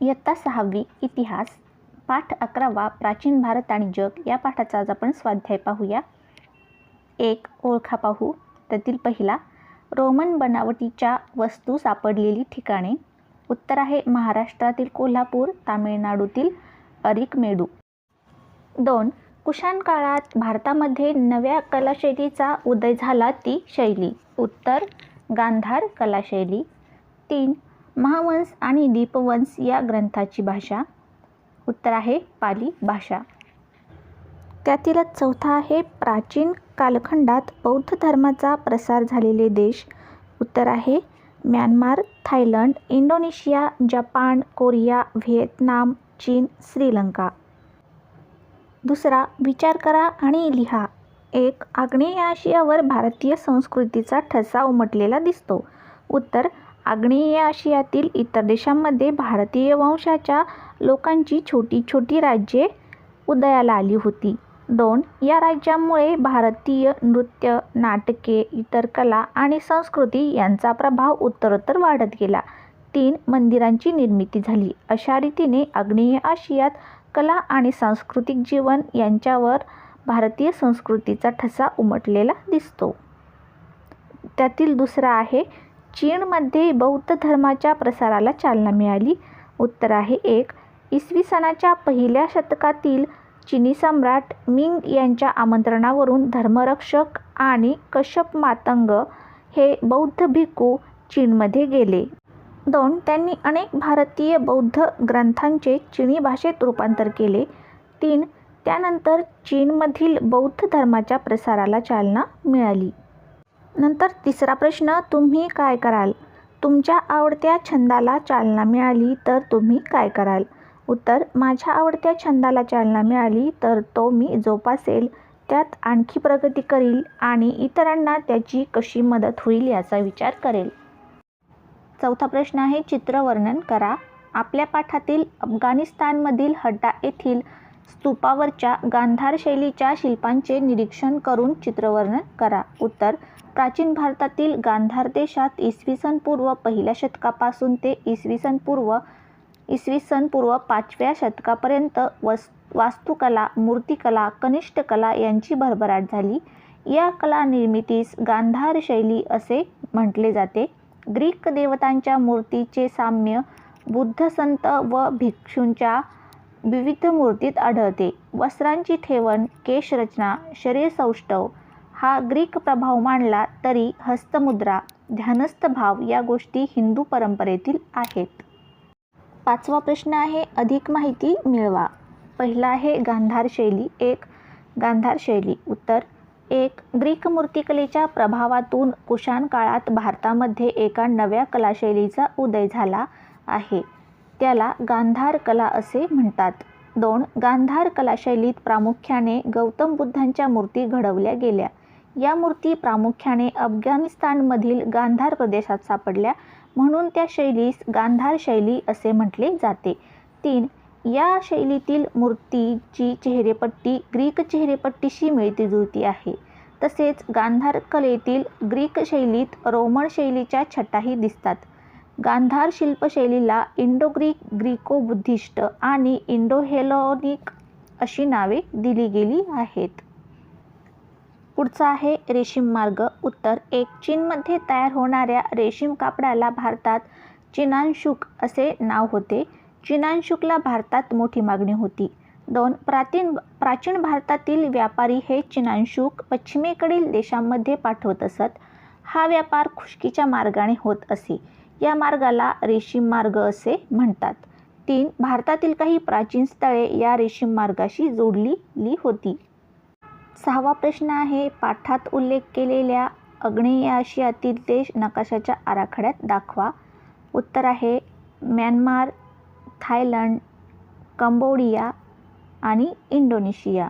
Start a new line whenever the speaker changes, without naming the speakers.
इयत्ता सहावी इतिहास पाठ अकरावा प्राचीन भारत आणि जग या पाठाचा आज आपण स्वाध्याय पाहूया. एक ओळखा पाहू. त्यातील पहिला रोमन बनावटीच्या वस्तू सापडलेली ठिकाणे. उत्तर आहे महाराष्ट्रातील कोल्हापूर तामिळनाडूतील अरिकमेडू. दोन कुशाण काळात भारतामध्ये नव्या कलाशैलीचा उदय झाला ती शैली. उत्तर गांधार कलाशैली. तीन महावंश आणि दीपवंश या ग्रंथाची भाषा. उत्तर आहे पाली भाषा. त्यातीलच चौथा आहे प्राचीन कालखंडात बौद्ध धर्माचा प्रसार झालेले देश. उत्तर आहे Myanmar Thailand Indonesia Japan Korea Vietnam चीन श्रीलंका. दुसरा विचार करा आणि लिहा. एक आग्नेय आशियावर भारतीय संस्कृतीचा ठसा उमटलेला दिसतो. उत्तर आग्नेय आशियातील इतर देशांमध्ये भारतीय वंशाच्या लोकांची छोटी छोटी राज्ये उदयाला आली होती. दोन या राज्यामुळे भारतीय नृत्य नाटके इतर कला आणि संस्कृती यांचा प्रभाव उत्तरोत्तर वाढत गेला. तीन मंदिरांची निर्मिती झाली. अशा रीतीने आग्नेय आशियात कला आणि सांस्कृतिक जीवन यांच्यावर भारतीय संस्कृतीचा ठसा उमटलेला दिसतो. त्यातील दुसरा आहे चीनमध्ये बौद्ध धर्माच्या प्रसाराला चालना मिळाली. उत्तर आहे एक. इसवी सनाच्या पहिल्या शतकातील चिनी सम्राट मिंग यांच्या आमंत्रणावरून धर्मरक्षक आणि कश्यप मातंग हे बौद्ध भिक्खू चीनमध्ये गेले. दोन. त्यांनी अनेक भारतीय बौद्ध ग्रंथांचे चीनी भाषेत रूपांतर केले. तीन. त्यानंतर चीनमधील बौद्ध धर्माच्या प्रसाराला चालना मिळाली. नंतर तिसरा प्रश्न तुम्ही काय कराल? तुमच्या आवडत्या छंदाला चालना मिळाली तर तुम्ही काय कराल? उत्तर माझ्या आवडत्या छंदाला चालना मिळाली तर तो मी जोपासेल त्यात आणखी प्रगती करील आणि इतरांना त्याची कशी मदत होईल याचा विचार करेल. चौथा प्रश्न आहे चित्रवर्णन करा. आपल्या पाठातील अफगाणिस्तानमधील हड्डा येथील स्तूपावरच्या गांधार शैलीच्या शिल्पांचे निरीक्षण करून चित्रवर्णन करा. उत्तर प्राचीन भारतातील गांधार देशात इसवी सन पूर्व पहिल्या शतकापासून ते इसवी सन पूर्व इसवी सन पूर्व पाचव्या शतकापर्यंत वस वास्तुकला मूर्तिकला कनिष्ठ कला यांची भरभराट झाली. या कला निर्मितीस गांधार शैली असे म्हटले जाते. ग्रीक देवतांच्या मूर्तीचे साम्य बुद्ध संत व भिक्षूंच्या विविध मूर्तीत आढळते. वस्त्रांची ठेवण केशरचना शरीरसौष्ठव हा ग्रीक प्रभाव मानला तरी हस्तमुद्रा ध्यानस्थ भाव या गोष्टी हिंदू परंपरेतील आहेत. पाचवा प्रश्न आहे अधिक माहिती मिळवा. पहिला आहे गांधार शैली एक गांधार शैली. उत्तर एक ग्रीक मूर्तिकलेच्या प्रभावातून कुशाण काळात भारतामध्ये एका नव्या कलाशैलीचा उदय झाला आहे. त्याला गांधार कला असे म्हणतात. दोन गांधार कलाशैलीत प्रामुख्याने गौतम बुद्धांच्या मूर्ती घडवल्या गेल्या. या मूर्ती प्रामुख्याने अफगाणिस्तानमधील गांधार प्रदेशात सापडल्या म्हणून त्या शैलीस गांधार शैली असे म्हटले जाते. तीन या शैलीतील मूर्तीची चेहरेपट्टी ग्रीक चेहरेपट्टीशी मिळती जुळती आहे. तसेच गांधार कलेतील ग्रीक शैलीत रोमन शैलीच्या छटाही दिसतात. गांधार शिल्पशैलीला इंडो ग्रीक ग्रीको बुद्धिस्ट आणि इंडो हेलोनिक अशी नावे दिली गेली आहेत. पुढचा आहे रेशीम मार्ग. उत्तर एक चीनमध्ये तयार होणाऱ्या रेशीम कापडाला भारतात चिनानशुक असे नाव होते. चिनानशुकला भारतात मोठी मागणी होती. दोन प्राचीन प्राचीन भारतातील व्यापारी हे चिनानशुक पश्चिमेकडील देशांमध्ये पाठवत असत. हा व्यापार खुशकीच्या मार्गाने होत असे. या मार्गाला रेशीम मार्ग असे म्हणतात. तीन भारतातील काही प्राचीन स्थळे या रेशीम मार्गाशी जोडलेली होती. सहावा प्रश्न आहे. पाठात उल्लेख केलेल्या आग्नेय आशियातील देश नकाशाच्या आराखड्यात दाखवा. उत्तर आहे म्यानमार थायलंड कंबोडिया आणि इंडोनेशिया.